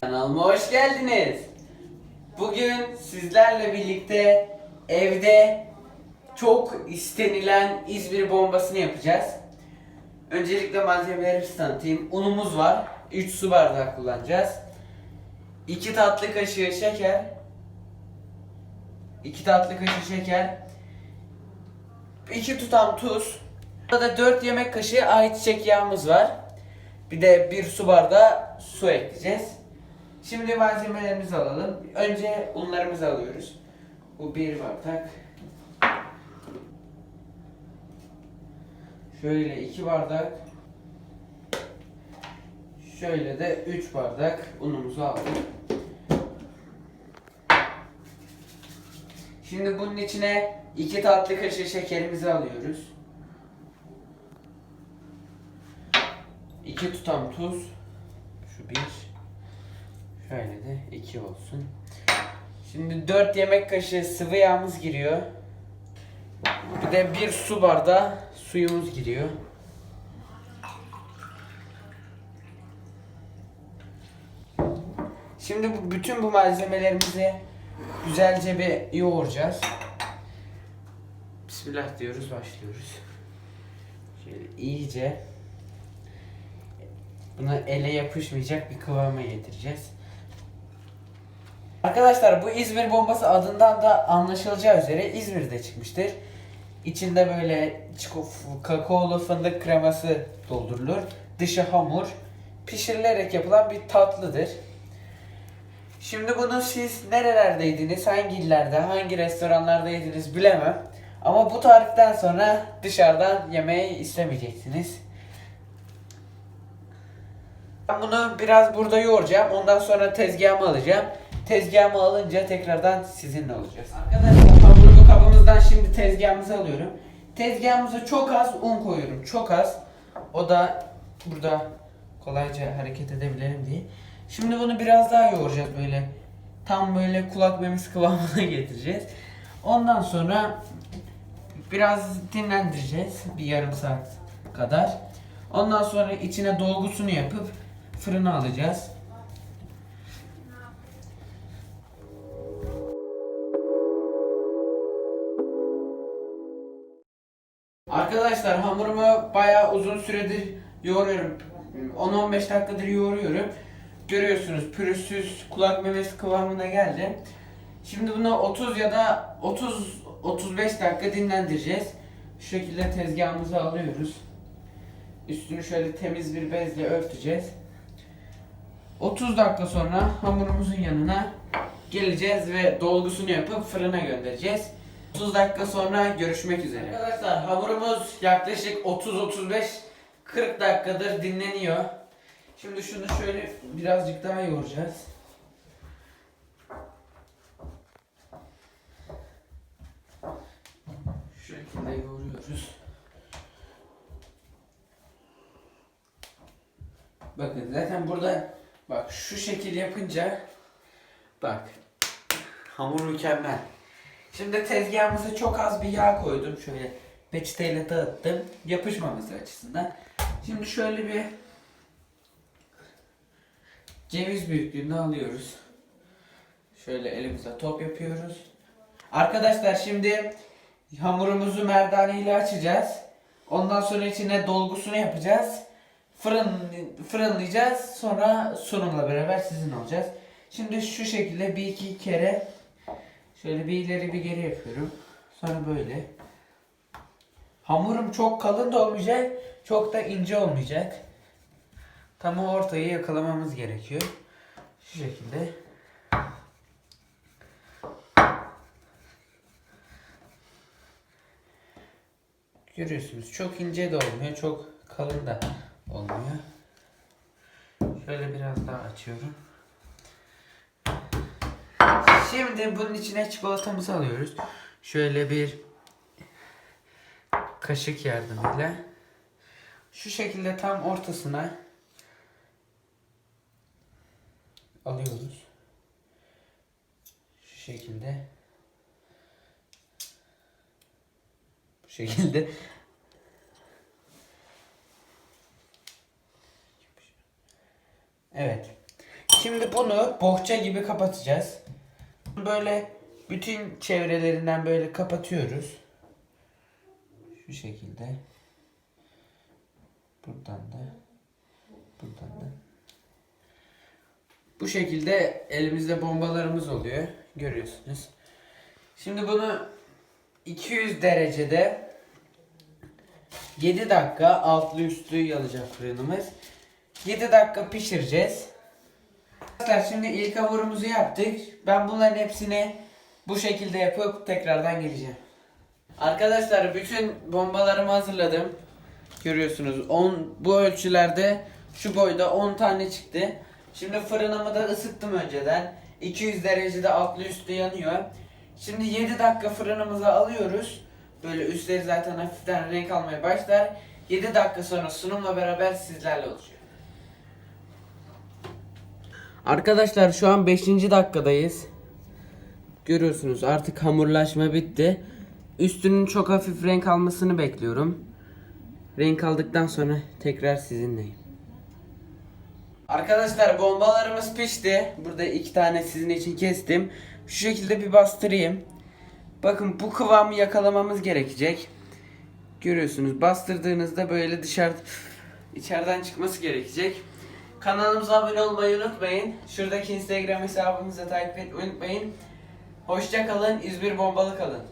Kanalıma hoş geldiniz. Bugün sizlerle birlikte evde çok istenilen İzmir bombasını yapacağız. Öncelikle malzemelerimizi tanıtayım. Unumuz var. 3 su bardağı kullanacağız. 2 tatlı kaşığı şeker. 2 tatlı kaşığı şeker. 2 tutam tuz. Burada 4 yemek kaşığı ayçiçek yağımız var. Bir de 1 su bardağı su ekleyeceğiz. Şimdi malzemelerimizi alalım. Önce unlarımızı alıyoruz. Bu bir bardak. Şöyle iki bardak. Şöyle de üç bardak unumuzu aldık. Şimdi bunun içine iki tatlı kaşığı şekerimizi alıyoruz. İki tutam tuz. Şu bir. Şöyle de iki olsun. Şimdi 4 yemek kaşığı sıvı yağımız giriyor. Bir de bir su bardağı suyumuz giriyor. Şimdi bu bütün bu malzemelerimizi güzelce bir yoğuracağız. Bismillah diyoruz, başlıyoruz. Şöyle iyice bunu ele yapışmayacak bir kıvama getireceğiz. Arkadaşlar bu İzmir bombası adından da anlaşılacağı üzere İzmir'de çıkmıştır. İçinde böyle kakaolu fındık kreması doldurulur. Dışı hamur. Pişirilerek yapılan bir tatlıdır. Şimdi bunu siz nerelerdeydiniz, hangi illerde, hangi restoranlarda yediniz bilemem. Ama bu tariften sonra dışarıdan yemeği istemeyeceksiniz. Ben bunu biraz burada yoğuracağım. Ondan sonra tezgahıma alacağım. Tezgahıma alınca tekrardan sizinle olacağız. Arkadaşlar hamurlu kabımızdan şimdi tezgahımızı alıyorum. Tezgahımıza çok az un koyuyorum. Çok az. O da burada kolayca hareket edebilelim diye. Şimdi bunu biraz daha yoğuracağız böyle. Tam böyle kulak memesi kıvamına getireceğiz. Ondan sonra biraz dinlendireceğiz. Bir yarım saat kadar. Ondan sonra içine dolgusunu yapıp fırına alacağız. Arkadaşlar hamurumu bayağı uzun süredir yoğuruyorum. 10-15 dakikadır yoğuruyorum. Görüyorsunuz pürüzsüz kulak memesi kıvamına geldi. Şimdi bunu 30 ya da 30 35 dakika dinlendireceğiz. Şu şekilde tezgahımızı alıyoruz. Üstünü şöyle temiz bir bezle örteceğiz. 30 dakika sonra hamurumuzun yanına geleceğiz ve dolgusunu yapıp fırına göndereceğiz. 30 dakika sonra görüşmek üzere. Arkadaşlar hamurumuz yaklaşık 30-35 40 dakikadır dinleniyor. Şimdi şunu şöyle birazcık daha yoğuracağız. Şu şekilde yoğuruyoruz. Bakın zaten burada bak şu şekil yapınca bak hamur mükemmel. Şimdi tezgahımıza çok az bir yağ koydum. Şöyle peçeteyle dağıttım. Yapışmaması açısından. Şimdi şöyle bir ceviz büyüklüğünde alıyoruz. Şöyle elimize top yapıyoruz. Arkadaşlar şimdi hamurumuzu merdane ile açacağız. Ondan sonra içine dolgusunu yapacağız. Fırın fırınlayacağız. Sonra sunumla beraber sizin olacağız. Şimdi şu şekilde bir iki kere şöyle bir ileri bir geri yapıyorum. Sonra böyle. Hamurum çok kalın da olmayacak, çok da ince olmayacak. Tam o ortayı yakalamamız gerekiyor. Şu şekilde. Görüyorsunuz çok ince de olmuyor, çok kalın da olmuyor. Şöyle biraz daha açıyorum. Şimdi bunun içine çikolatamızı alıyoruz. Şöyle bir kaşık yardımıyla şu şekilde tam ortasına alıyoruz. Şu şekilde. Bu şekilde. Evet. Şimdi bunu bohça gibi kapatacağız. Böyle bütün çevrelerinden böyle kapatıyoruz. Şu şekilde. Buradan da. Buradan da. Bu şekilde elimizde bombalarımız oluyor. Görüyorsunuz. Şimdi bunu 200 derecede 7 dakika altlı üstlü yanacak fırınımız. 7 dakika pişireceğiz. Arkadaşlar şimdi ilk hamurumuzu yaptık. Ben bunların hepsini bu şekilde yapıp tekrardan geleceğim. Arkadaşlar bütün bombalarımı hazırladım. Görüyorsunuz 10 bu ölçülerde şu boyda 10 tane çıktı. Şimdi fırınımı da ısıttım önceden. 200 derecede altlı üstlü yanıyor. Şimdi 7 dakika fırınımıza alıyoruz. Böyle üstleri zaten hafiften renk almaya başlar. 7 dakika sonra sunumla beraber sizlerle olacak. Arkadaşlar şu an 5. dakikadayız. Görüyorsunuz artık hamurlaşma bitti. Üstünün çok hafif renk almasını bekliyorum. Renk aldıktan sonra tekrar sizinleyim. Arkadaşlar bombalarımız pişti. Burada iki tane sizin için kestim. Şu şekilde bir bastırayım. Bakın bu kıvamı yakalamamız gerekecek. Görüyorsunuz bastırdığınızda böyle dışarı içeriden çıkması gerekecek. Kanalımıza abone olmayı unutmayın. Şuradaki Instagram hesabımızı takip etmeyi unutmayın. Hoşça kalın, İzmir bombalı kalın.